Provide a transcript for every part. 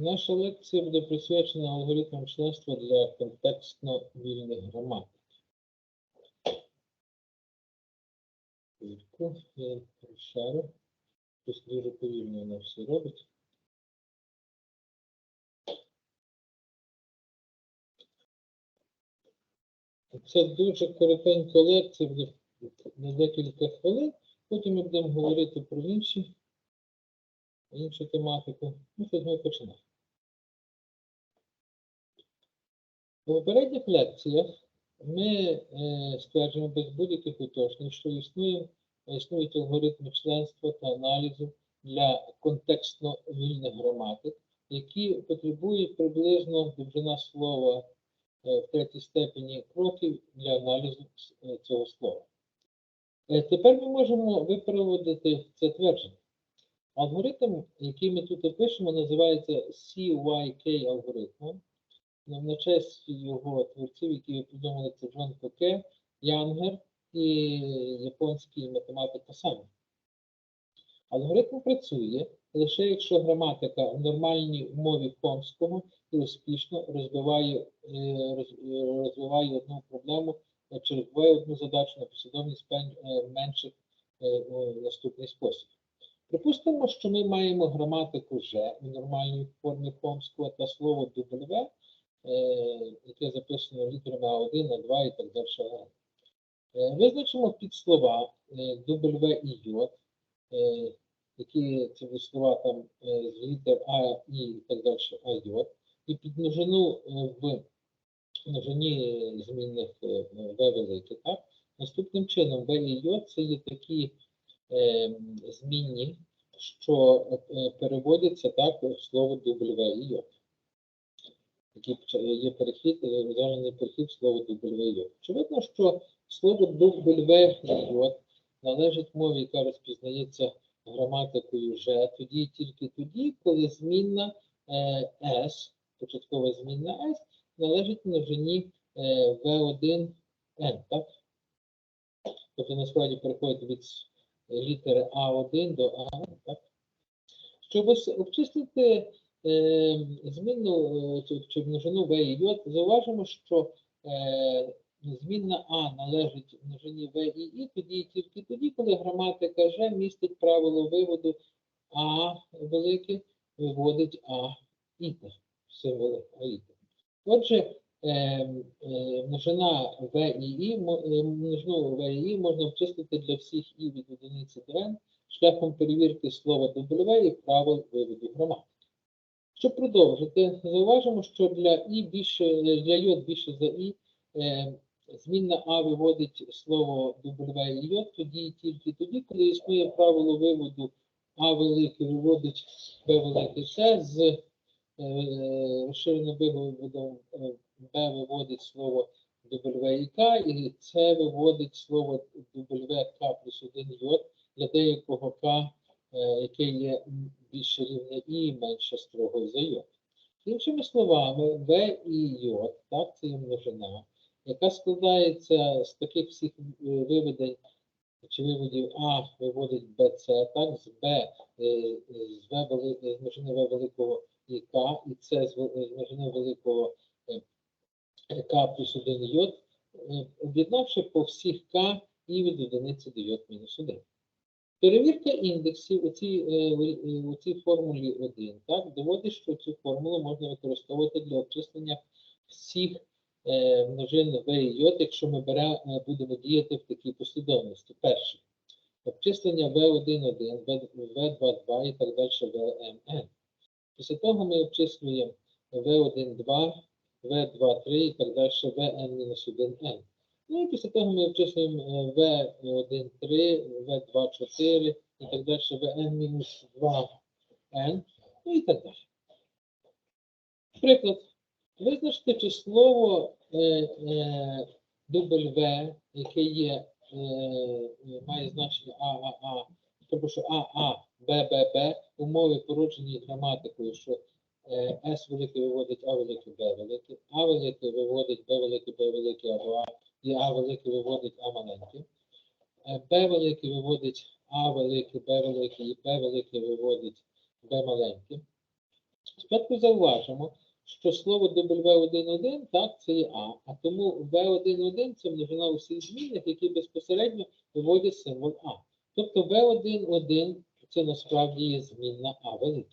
Наша лекція буде присвячена алгоритмам членства для контекстно вільних громад. Я розшарю. Щось дуже повільно воно все робить. Це дуже коротенька лекція, буде на декілька хвилин. Потім ми будемо говорити про інші, іншу тематику. Ну, що ми починаємо. У попередніх лекціях ми е, стверджуємо без будь-яких уточнень, що існує, існують алгоритми членства та аналізу для контекстно вільних граматик, які потребують приблизно довжина слова е, в третій степені кроків для аналізу е, цього слова. Тепер ми можемо випроводити це твердження. Алгоритм, який ми тут опишемо, називається CYK алгоритмом. На честь його творців, які придумали, це Джон Коке, Янгер і японський математик Касамі. Алгоритм працює лише якщо граматика в нормальній мові Хомського і успішно розбиває, е, роз- розвиває одну проблему е, чи одну задачу на послідовність е, менших наступний спосіб. Припустимо, що ми маємо граматику «же» в нормальній формі Хомського та слово W, яке записано літерами А1, А2 і так далі. Е, Визначимо підслова е, W і J, е, які будуть слова там е, з літер А, І так далі, А, J, і під множину е, в множині змінних е, В велике, так? Наступним чином В і J це є такі е, змінні, що е, переводяться так в слово W і J. Такий є перехід, е, перехід слово W. Очевидно, що слово і належить мові, яка розпізнається граматикою «же», тоді тільки тоді, коли змінна е, S, початкова змінна S, належить множині е, V1N, так? Тобто насправді переходить від літери А1 до А, так? Щоб е, змінну е, чи, чи множину В і J, зауважимо, що е, змінна А належить множині В і І тоді тільки тоді, коли граматика Ж містить правило виводу А велике виводить А іте, символи А іте. Отже, е, е, множина В і І, е, множину В і І можна обчислити для всіх І від одиниці до N шляхом перевірки слова W і правил виводу граматики. Щоб продовжити, зауважимо, що для І більше, для Й більше за І е, змінна А виводить слово W і J тоді і тільки тоді, коли існує правило виводу А велике виводить Б велике С з е, розширеним виводом е, Б виводить слово W і К, і С виводить слово WK плюс 1 J для деякого К, е, яке є більше рівне І менше строго за J. Іншими словами, В і J, так, це є множина, яка складається з таких всіх е, виведень чи виводів А виводить БЦ, так, з Б е, з В з множини В великого і К, і С з з множини великого е, К плюс 1 йод, е, об'єднавши по всіх К і від одиниці до йод мінус 1. Перевірка індексів у цій, е, у- у цій формулі 1 так, доводить, що цю формулу можна використовувати для обчислення всіх е, множин В і J, якщо ми бере, е, будемо діяти в такій послідовності. Перше. Обчислення V1,1, V2,2 і так далі VMN. Після того ми обчислюємо V1,2, V2,3 і так далі VN-1N. Ну і після того ми обчислюємо е, V1,3, V2,4 і так далі VN-2N, ну і так далі. Приклад. Визначте числово е, е, W, яке є, е, е, має значення ААА, тобто що АА, БББ, умови породжені граматикою, що е, С велике виводить А велике Б велике, А велике виводить Б велике Б велике або А, і А велике виводить А маленьке. Е, Б велике виводить А велике, Б велике, і Б велике виводить Б маленьке. Спочатку зауважимо, що слово W11 так, це є А, а тому V11 це множина усіх змінних, які безпосередньо виводять символ А. Тобто V11 це насправді є змінна А велика.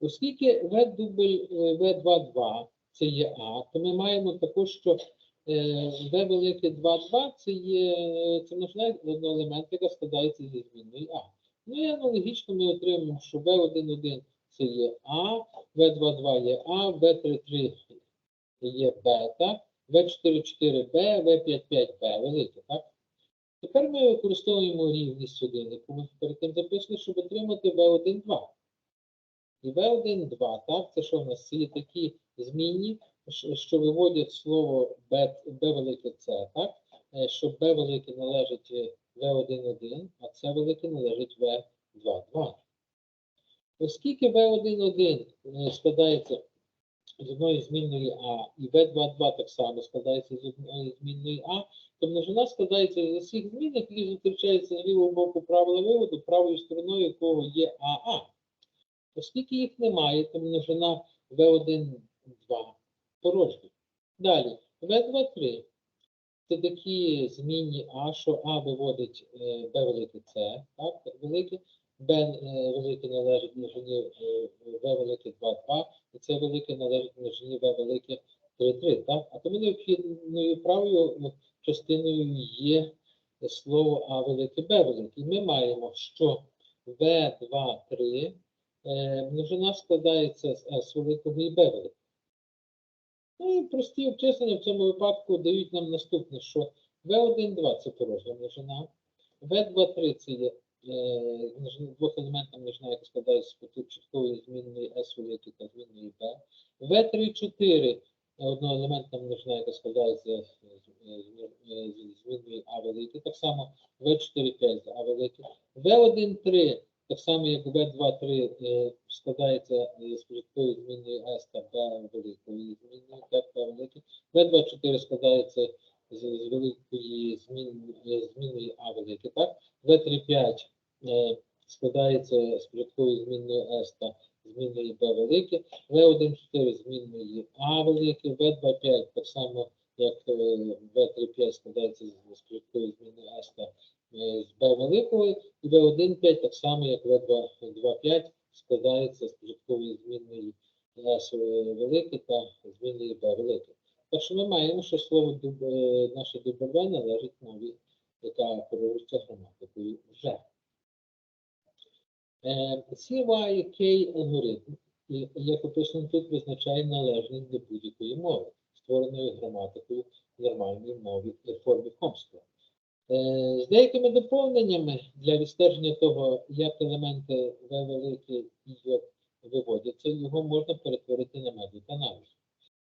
Оскільки V дубль е, V22 це є А, то ми маємо також, що е, V велике 22 це є це множина одноелемент, яка складається зі змінної А. Ну і аналогічно ми отримуємо, що V11 це є А, В22 є А, В33 є Б? В44 Б, В55 Б, велике, так? Тепер ми використовуємо рівність 1, яку ми перед тим записали, щоб отримати В1,2. І В1,2, так, це що в нас? Це є такі змінні, що- виводять слово Б, Б велике С, так? Е, Що Б велике належить е, В1,1, а С велике належить В2,2. Оскільки V11 е, складається з одної змінної А, і V22 так само складається з одної змінної А, то множина складається з усіх змін, які зустрічаються з лівого боку правила виводу, правою стороною якого є АА. Оскільки їх немає, то множина V1, 2 порожня. Далі, V23 це такі змінні А, що А виводить е, Б велике С, так, велике, Б е, велике належить множині е, В велике 2, 2, і це велике належить множині В велике 3, 3, так? А тому необхідною правою е, частиною є слово А велике Б велике. І ми маємо, що В2, 3 е, множина складається з С великого і Б великого. Ну і прості обчислення в цьому випадку дають нам наступне, що V1,2 це порожня множина, V2,3 це є е, множина- двохелементна множина, яка складається з початкової змінної S великої та змінної B. V3,4 одноелементна множина, яка складається з, змінної А великої, так само V4,5 з А великої. V1,3 так само, як V2,3 е, складається е, з початкової змінної S та великої змінної, так, Б великої. В24 складається з, великої змін, е, змінної А велике, так? В35 е, складається з початкової змінної S та змінної Б велике, В14 змінної А велике, В25 так само, як е, В35 складається з, початкової змінної S та е, з Б великого, і В15 так само, як В25 складається з початкової змінної S велике та змінної Б велике. Так що ми маємо, що слово е, наше дубове належить мові, яка керується граматикою вже. Е, CYK алгоритм, як описано тут, визначає належність до будь-якої мови, створеної граматикою в нормальній мові формі Хомського. Е, З деякими доповненнями для відстеження того, як елементи В великі і J виводяться, його можна перетворити на метод.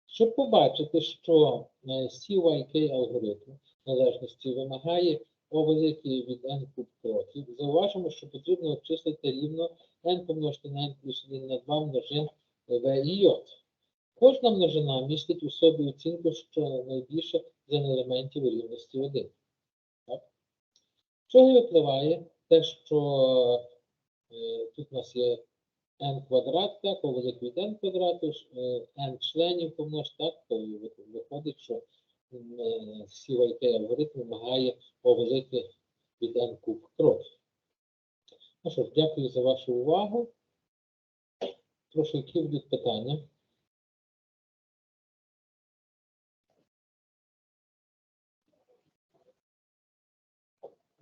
Щоб побачити, що е, CYK алгоритм належності вимагає О великий від n куб кроків, зауважимо, що потрібно обчислити рівно n помножити на n плюс 1 на 2 множин V і J. Кожна множина містить у собі оцінку, що найбільше з n елементів рівності 1. Чого випливає те, що е, тут у нас є n квадрат, так, о від n квадрату, е, n членів помнож, так, то виходить, що е, CYK алгоритм вимагає о велике від n куб кроків. Ну що ж, дякую за вашу увагу. Прошу, які будуть питання?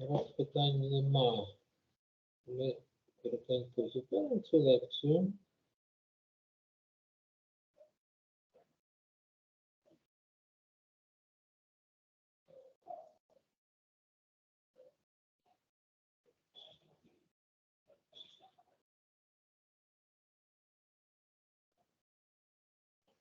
Раз питань нема. Ми коротенько зупинимо цю лекцію.